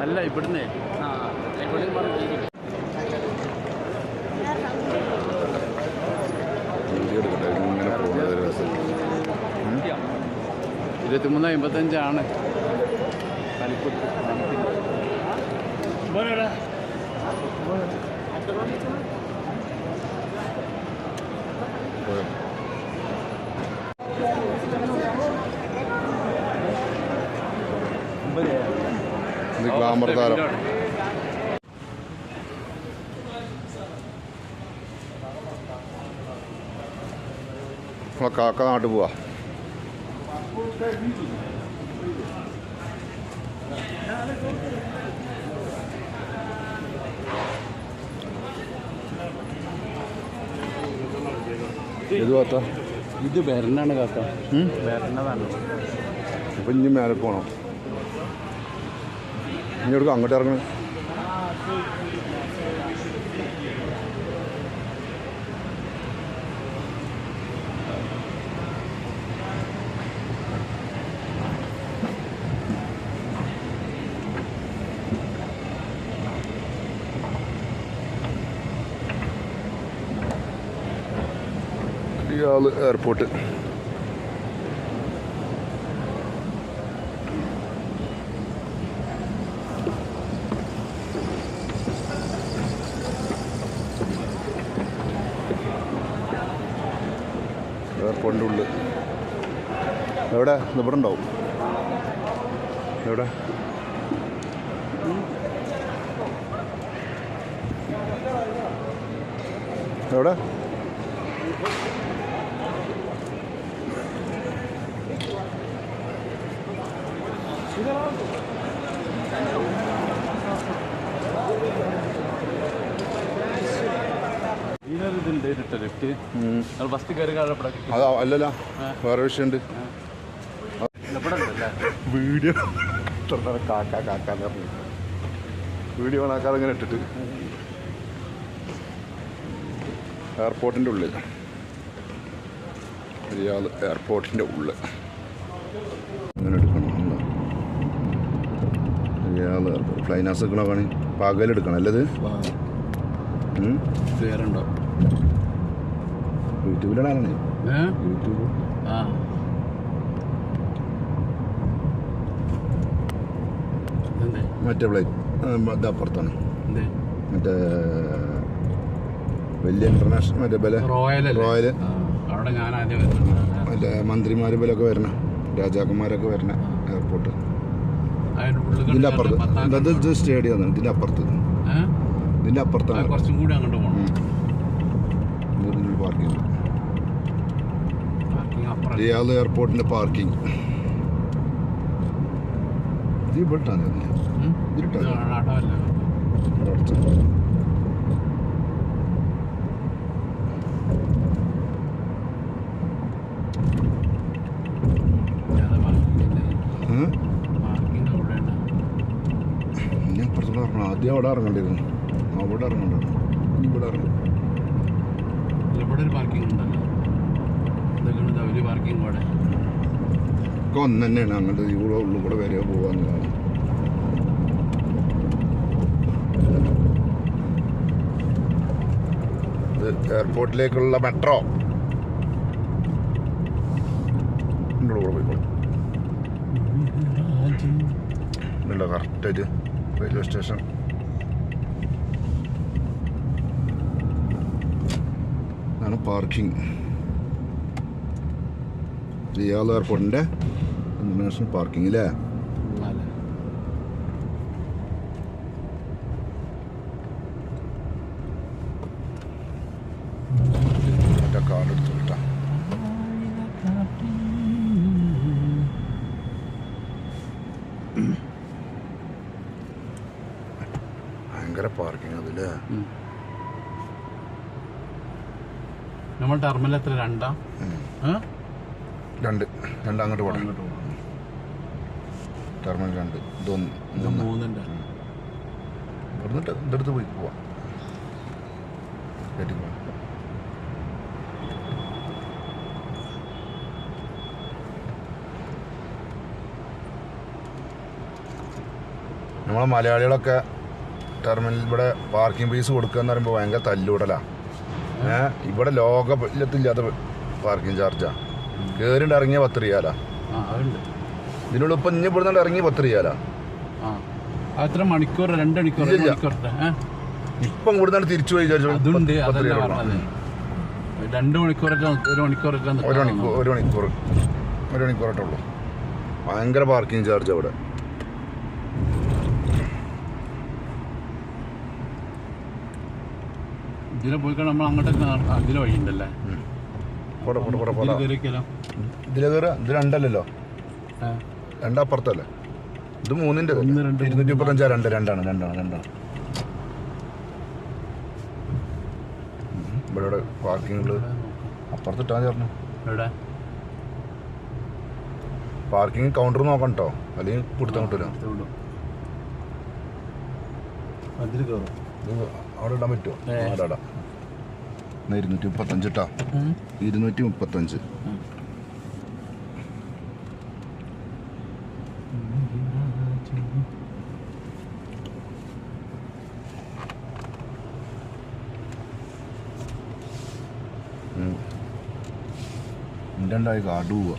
അല്ല ഇവിടുന്ന് ഇരുപത്തിമൂന്ന് അമ്പത്തഞ്ചാണ് കലിക്കുത്ത് ഇത് ഗ്ലാമർ താരം നമ്മളെ കാക്ക നാട്ടിൽ പോവാ Thank ഭാഗത്താ ഇത് കാത്ത ഇത് വരണാണ് കാത്ത വരണതാണ് ഇപ്പം ഇനി മേലെ പോകണം ഇനി എടുക്കാം അങ്ങോട്ട് ഇറങ്ങണം ഇയാൾ എയർപോർട്ട്. എയർപോർട്ടിന്റെ ഉള്ളിൽ. എവിടെ? ഇവിടെ ഉണ്ടാവും എവിടെ? എവിടെ? അല്ലല്ല വേറെ വിഷയമുണ്ട്. വീഡിയോ. കാക്ക കാക്ക വീഡിയോ ഓണാക്കാതെ ഇങ്ങനെ ഇട്ടിട്ട്. എയർപോർട്ടിന്റെ ഉള്ളിൽ. റിയാദ് എയർപോർട്ടിന്റെ ഉള്ളിൽ. അങ്ങനെ എയർപോർട്ട് ഫ്ലൈനാസ് എടുക്കണോ പകലെടുക്കണം. അല്ലത്? ഏ? യൂട്യൂബ്. മറ്റേ പ്ലേറ്റ് അപ്പുറത്താണ്. മറ്റേ വലിയ ഇന്റർനാഷണൽ മറ്റേ ബല റോയൽ മറ്റേ മന്ത്രിമാർ ബലൊക്കെ വരണ. രാജാക്കന്മാരൊക്കെ വരണ എയർപോർട്ട് ഇതിന്റെ അപ്പുറത്ത്. പത്താം ഇത് ഇത് സ്റ്റേഡിയം ആണ്. ഇതിന്റെ അപ്പുറത്ത്? ഇതിന്റെ അപ്പുറത്താണ്. കുറച്ചും കൂടി അങ്ങോട്ട് പോകണം പാർക്കിംഗ് റിയാദ് എയർപോർട്ടിന്റെ പാർക്കിംഗ് ഇത് ഇവിട്ടാണ് ഉം? ഇതിട്ടാ ഇത് അടവല്ല ഏതാ പാർക്കിംഗ് പാർക്കിംഗ് അവിടെയാണ് ഇനി അപ്പുറത്തോടെ ഇറങ്ങണം ആദ്യം അവിടെ ഇറങ്ങേണ്ടിയിരുന്നു അവിടെ ഇറങ്ങണ്ടായിരുന്നു ഇനി ഇവിടെ ഇറങ്ങണം ഇവിടെ ഒരു പാർക്കിംഗ് ഉണ്ടല്ലോ പാർക്കിംഗ് കൂടെ ഒക്കെ ഒന്ന് തന്നെയാണ് അങ്ങോട്ട് ഇവിടെ ഉള്ളു കൂടെ വരെ പോകാന്നുള്ളതാണ് എയർപോർട്ടിലേക്കുള്ള മെട്രോ കറക്റ്റ് കൂടെ പോയിക്കോളും ഇതുണ്ടോ കറക്റ്റായിട്ട് റെയിൽവേ സ്റ്റേഷൻ ഇതാണ് പാർക്കിംഗ് ജിയാലോ എയർപോർട്ടിന്റെ ഇന്റർനാഷണൽ പാർക്കിംഗ് അല്ലേ നമ്മൾ ടെർമിനൽ എത്ര രണ്ടാ? രണ്ട്. രണ്ട് അങ്ങോട്ട് പോകണം. ടെർമിനൽ രണ്ട്. ഇതൊന്ന് ഇത് മൂന്ന്. മൂന്നിന്റെ. ഇവിടുന്ന് ഇതെടുത്ത് പോയി പോവാം. നമ്മളെ മലയാളികളൊക്കെ ടെർമിനൽ ഇവിടെ പാർക്കിംഗ് ഫീസ് കൊടുക്കുക എന്ന് പറയുമ്പോൾ ഭയങ്കര തല്ലൂടലാ ഏ ഇവിടെ ലോകത്തില്ലാത്ത പാർക്കിംഗ് ചാർജാ കയറിണ്ട് ഇറങ്ങിയ പത്ത് റിയാലാ ഇതിനുള്ള ഇപ്പൊ ഇനി ഇവിടുന്ന് ഇറങ്ങി പത്ത് റിയാലാ എത്ര മണിക്കൂർ രണ്ട് മണിക്കൂർ ഇപ്പൊ ഇവിടുന്ന് തിരിച്ചു പോയി. രണ്ട് മണിക്കൂറൊക്കെ ഒരു മണിക്കൂറൊക്കെ ഒരു മണിക്കൂർ ഒരു മണിക്കൂർ ഒരു മണിക്കൂറായിട്ടുള്ളൂ ഭയങ്കര പാർക്കിംഗ് ചാർജ് അവിടെ. ഇതിലെ പോയി കഴിഞ്ഞാൽ നമ്മൾ അങ്ങോട്ടൊക്കെ ഇതിലെ പോടെ കയറുക ഇത് രണ്ടല്ലല്ലോ? രണ്ടപ്പുറത്തല്ലേ? ഇത് മൂന്നിന്റെ രണ്ട്, ഇരുന്നൂറ്റി മുപ്പത്തഞ്ചാ രണ്ട് രണ്ടാണ് രണ്ടാണ് രണ്ടാണ്. ഇവിടെ ഇവിടെ പാർക്കിങ്ങിൽ അപ്പുറത്തിട്ടാ ചേർന്നു. എവിടെ? പാർക്കിംഗ് കൗണ്ടർ നോക്കണം കേട്ടോ അല്ലെങ്കിൽ പിടുത്തം അതിൽ കയറും അവിടെ ഇടാൻ പറ്റുമോ. അവിടെ ഇടാം എന്നാ ഇരുന്നൂറ്റി മുപ്പത്തഞ്ച് കേട്ടോ ഇരുന്നൂറ്റി മുപ്പത്തഞ്ച് ഉണ്ടായി കാട് പോവുക